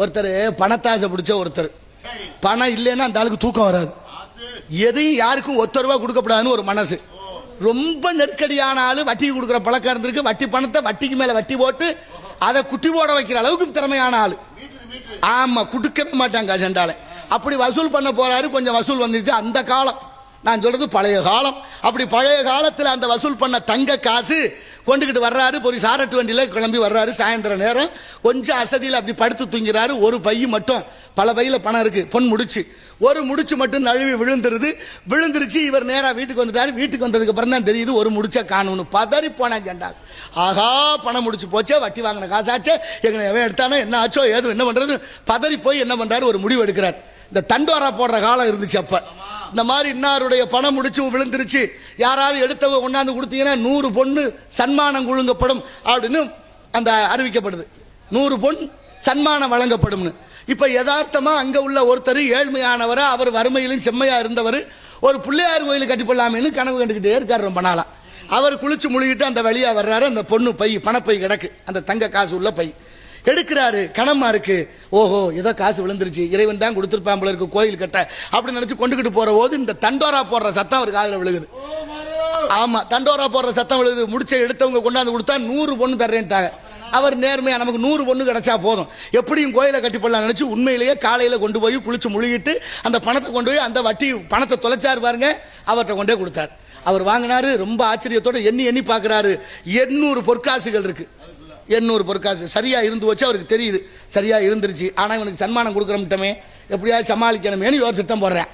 ஒருத்தர் பணத்தாசை பிடிச்ச ஒருத்தர். பணம் இல்லைன்னா அந்த ஆளுக்கு தூக்கம் வராது. எதையும் யாருக்கும் ஒத்த ரூபா கொடுக்கப்படாதுன்னு ஒரு மனசு. ரொம்ப நெருக்கடியான ஆளு வட்டிக்கு கொடுக்குற பழக்கம் இருந்திருக்கு. வட்டி பணத்தை வட்டிக்கு மேல வட்டி போட்டு அதை குட்டி போட வைக்கிற அளவுக்கு திறமையான ஆளு. மீட்டர் மீட்டர் ஆமா கொடுக்கவே மாட்டாங்க அஜெண்டால. அப்படி வசூல் பண்ண போறாரு கொஞ்சம் வசூல் வந்துருச்சு. அந்த காலம் நான் சொல்றது பழைய காலம். அப்படி பழைய காலத்துல அந்த வசூல் பண்ண தங்க காசு கொண்டுகிட்டு வர்றாரு ஒரு சாரட்டு வண்டியில் கிளம்பி வர்றாரு சாயந்தரம் நேரம். கொஞ்சம் அசதியில் அப்படி படுத்து தூங்கிறாரு. ஒரு பை மட்டும். பல பையில் பணம் இருக்கு. பொன் முடிச்சு. ஒரு முடிச்சு மட்டும் நழுவி விழுந்துருது. விழுந்துருச்சு இவர் நேராக வீட்டுக்கு வந்துட்டார். வீட்டுக்கு வந்ததுக்கு அப்புறம் தான் தெரியுது ஒரு முடிச்சா காணும்னு. பதறி போனேன் ஜெண்டா. ஆகா பணம் முடிச்சு போச்சே வட்டி வாங்கின காசாச்சே. எங்களை எவன் எடுத்தானோ என்ன ஆச்சோ ஏதோ என்ன பண்ணுறது பதறி போய் என்ன பண்ணுறாரு ஒரு முடிவு எடுக்கிறார். இந்த தண்டோரா போடுற காலம் இருந்துச்சு அப்போ. இந்த மாதிரி இன்னாருடைய பணம் முடிச்சு விழுந்துருச்சு. யாராவது எடுத்தவ கொண்டாந்து கொடுத்தீங்கன்னா நூறு பொண்ணு சன்மானம் குழுங்கப்படும் அப்படின்னு அந்த அறிவிக்கப்படுது. நூறு பொன் சன்மானம் வழங்கப்படும்னு. இப்போ யதார்த்தமாக அங்கே உள்ள ஒருத்தர் ஏழ்மையானவர் அவர் வறுமையிலும் செம்மையாக இருந்தவர் ஒரு பிள்ளையார் கோயில் கட்டி கனவு கண்டுக்கிட்டே இருக்கார் ரொம்ப நாளாக அவர் குளிச்சு முழுகிட்டு அந்த வழியாக வர்றாரு அந்த பொண்ணு பை பணப்பை கிடக்கு. அந்த தங்க காசு உள்ள பை. எடுக்கிறாரு கணமா இருக்கு. ஓஹோ ஏதோ காசு விழுந்துருச்சு. இறைவன் தான் கொடுத்துருப்பான் போல இருக்கு கோயில் கட்ட. அப்படின்னு நினைச்சு கொண்டுகிட்டு போற போது இந்த தண்டோரா போடுற சத்தம் அவர் காதுல விழுகுது. ஆமா தண்டோரா போடுற சத்தம் விழுது முடிச்ச எடுத்தவங்க கொண்டாந்து கொடுத்தா நூறு பொண்ணு தர்றேன்ட்டாங்க. அவர் நேர்மையா நமக்கு நூறு பொண்ணு கிடைச்சா போதும். எப்படியும் கோயிலை கட்டி போடலாம் நினைச்சு உண்மையிலேயே காலையில கொண்டு போய் குளிச்சு முழுகிட்டு அந்த பணத்தை கொண்டு போய் அந்த வட்டி பணத்தை தொலைச்சாரு பாருங்க அவர்கிட்ட கொண்டே கொடுத்தார். அவர் வாங்கினாரு ரொம்ப ஆச்சரியத்தோட எண்ணி எண்ணி பார்க்கறாரு. எண்ணூறு பொற்காசுகள் இருக்கு. எண்ணூறு பொற்காசு. சரியாக இருந்து வச்சு அவருக்கு தெரியுது. சரியாக இருந்துருச்சு. ஆனால் இவனுக்கு சன்மானம் கொடுக்குறோம்ட்டமே. எப்படியாவது சமாளிக்கணுமேனு ஒரு திட்டம் போடுறேன்.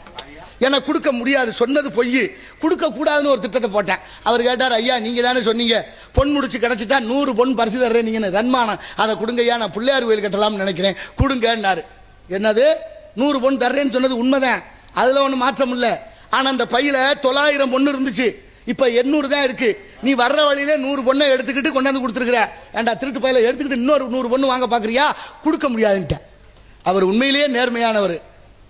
ஏன்னா கொடுக்க முடியாது சொன்னது பொய் கொடுக்கக்கூடாதுன்னு ஒரு திட்டத்தை போட்டேன். அவர் கேட்டார் ஐயா நீங்கள் தானே சொன்னீங்க. பொன் முடிச்சு கிடச்சிட்டா நூறு பொன் பரிசு தர்றேன் நீங்கள் தன்மானம். அதை கொடுங்கய்யா நான் பிள்ளையார் கோயில் கட்டலாம்னு நினைக்கிறேன். கொடுங்கன்னாரு. என்னது? நூறு பொன் தர்றேன்னு சொன்னது உண்மைதான். அதில் ஒன்றும் மாற்றம் இல்லை. ஆனால் அந்த பையில் தொள்ளாயிரம் பொண்ணு இருந்துச்சு. இப்போ எண்ணூறு தான் இருக்கு. நீ வர்ற வழியில நூறு பொண்ணை எடுத்துக்கிட்டு கொண்டாந்து கொடுத்துருக்குற. ஏன்டா திருட்டு பயில எடுத்துக்கிட்டு இன்னொரு நூறு பொண்ணு வாங்க பாக்குறியா? கொடுக்க முடியாதுன்ட்டேன். அவர் உண்மையிலேயே நேர்மையானவர்.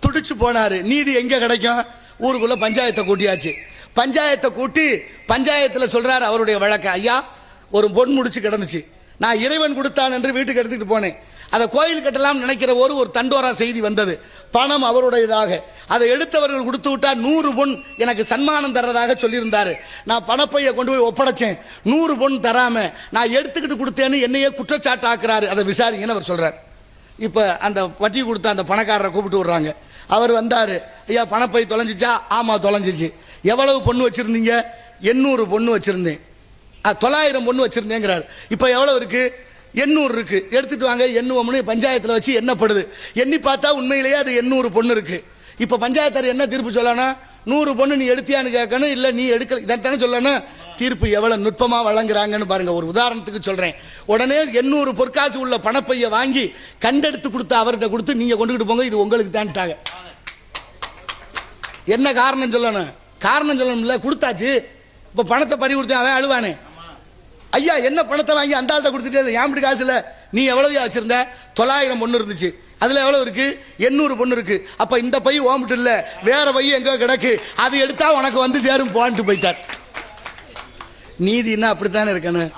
துடிச்சு போனாரு. நீதி எங்க கிடைக்கும்? ஊருக்குள்ள பஞ்சாயத்தை கூட்டியாச்சு. பஞ்சாயத்தை கூட்டி பஞ்சாயத்தில் சொல்றாரு அவருடைய வழக்கு. ஐயா ஒரு பொன் முடிச்சு கிடந்துச்சு. நான் இறைவன் கொடுத்தான் என்று வீட்டுக்கு எடுத்துக்கிட்டு போனேன். அதை கோயில் கட்டலாம் நினைக்கிற ஒரு ஒரு தண்டோரா செய்தி வந்தது. பணம் அவருடையதாக. அதை எடுத்தவர்கள் கொடுத்து விட்டா நூறு பொன் எனக்கு சன்மானம் தர்றதாக சொல்லியிருந்தாரு. நான் பணப்பையை கொண்டு போய் ஒப்படைச்சேன். நூறு பொன் தராம நான் எடுத்துக்கிட்டு கொடுத்தேன்னு என்னையே குற்றச்சாட்டாக்குறாரு. அதை விசாரிங்கன்னு அவர் சொல்றார். இப்போ அந்த வட்டி கொடுத்த அந்த பணக்காரரை கூப்பிட்டு விடுறாங்க. அவர் வந்தார். ஐயா பணப்பை தொலைஞ்சிச்சா? ஆமாம் தொலைஞ்சிச்சு. எவ்வளவு பொண்ணு வச்சுருந்தீங்க? எண்ணூறு பொண்ணு வச்சுருந்தேன். தொள்ளாயிரம் பொண்ணு வச்சுருந்தேங்கிறார். இப்போ எவ்வளோ இருக்குது எண்ணூறு இருக்கு. எடுத்துட்டு வாங்க எண்ணுவோம்னு பஞ்சாயத்தில் வச்சு எண்ணப்படுது. எண்ணி பார்த்தா உண்மையிலேயே அது எண்ணூறு பொண்ணு இருக்கு. இப்போ பஞ்சாயத்தார் என்ன தீர்ப்பு சொல்லணும் நூறு பொண்ணு நீ எடுத்தியான்னு கேட்கணும் இல்லை நீ எடுக்கல. இதைத்தானே சொல்லணும் தீர்ப்பு எவ்வளோ நுட்பமாக வழங்குறாங்கன்னு பாருங்க. ஒரு உதாரணத்துக்கு சொல்கிறேன் உடனே எண்ணூறு பொற்காசு உள்ள பணப்பையை வாங்கி கண்டெடுத்து கொடுத்த அவர்கிட்ட கொடுத்து நீங்கள் கொண்டுகிட்டு போங்க இது உங்களுக்கு தான்ட்டாங்க. என்ன காரணம் சொல்லணும்? காரணம் சொல்லணும்ல கொடுத்தாச்சு. இப்போ பணத்தை பறி கொடுத்தேன் அவன் அழுவானே. ஐயா என்ன பணத்தை வாங்கி அந்த ஆள்கிட்ட கொடுத்துட்டே ஏன் இப்படி காசு இல்லை. நீ எவ்வளவு வச்சுருந்த? தொள்ளாயிரம் பொண்ணு இருந்துச்சு. அதில் எவ்வளோ இருக்குது எண்ணூறு பொண்ணு இருக்குது அப்போ இந்த பை ஓம்பிட்டு இல்லை. வேற பை எங்கே கிடக்கு. அது எடுத்தால் உனக்கு வந்து சேரும். போன்ட்டு போய்த்தார் நீதினா அப்படித்தானே இருக்கணும்?